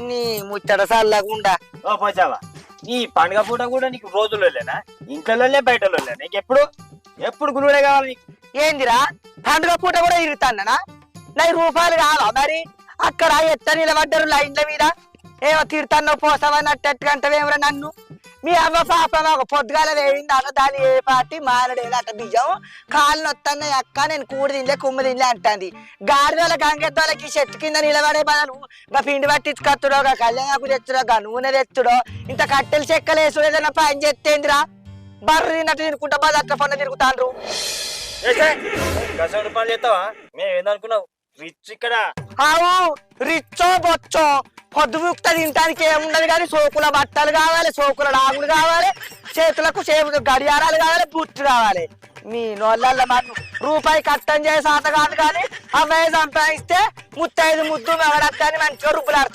నీ ముచ్చట సల్లకుండా ఓ పోచావా? నీ పండుగ పూట కూడా నీకు రోజులోలేనా ఇంట్లోనే బయటలోలే నీకు ఎప్పుడు ఎప్పుడు గురువుడే కావాలి నీకు? ఏందిరా? పండుగ పూట కూడా ఇరుతాన్నా నా రూపాయలు కావా మరి? అక్కడ ఎట్ట నిలబడ్డారు లైన్ల మీద. ఏమో తిడతాన్నో పోసావన్నట్టు అంటవేమరా నన్ను? మీ అవ్వ పాప ఒక పొద్దుగాల వేయింది అన్న దాని ఏ పార్టీ మారడేలా అట్ట బియ్యం. కాళ్ళు నొత్తన్నాయి అక్క నేను కూడి తినలే కుమ్మ తినలే అంటుంది. గాడిదల గంగెద్దోళ్ళకి చెట్టు కింద నిలబడే బదులు గా పిండి పట్టించుకొత్తుడో గా కళ్యాణకు తెచ్చుడో గా నూనె తెచ్చుడో ఇంత కట్టెలు చెక్కలు వేసుడు ఏదైనా పని చెత్తేందిరా? బర్రి తిన్నట్టు తినుకుంటా బాధ అట్లా పనులు తిరుగుతాండ్రు. చేస్తావా మేము ఏందనుకున్నావు? రిచ్ ఇక్కడ. ఆవు రిచ్చో బొచ్చో. పొద్దుముక్త తినడానికి ఏముండదు కానీ సోకుల బట్టలు కావాలి సోకుల డాగులు కావాలి చేతులకు చేతులు గడియారాలు కావాలి బుట్టు కావాలి. మీ నోళ్ళల్లో మాకు రూపాయి కట్టం చేసి ఆట కాదు కానీ అమ్మాయి సంపాదిస్తే ముత్తైదు ముద్దు మెగడత్తని మంచిగా రుబ్బులాడతారు.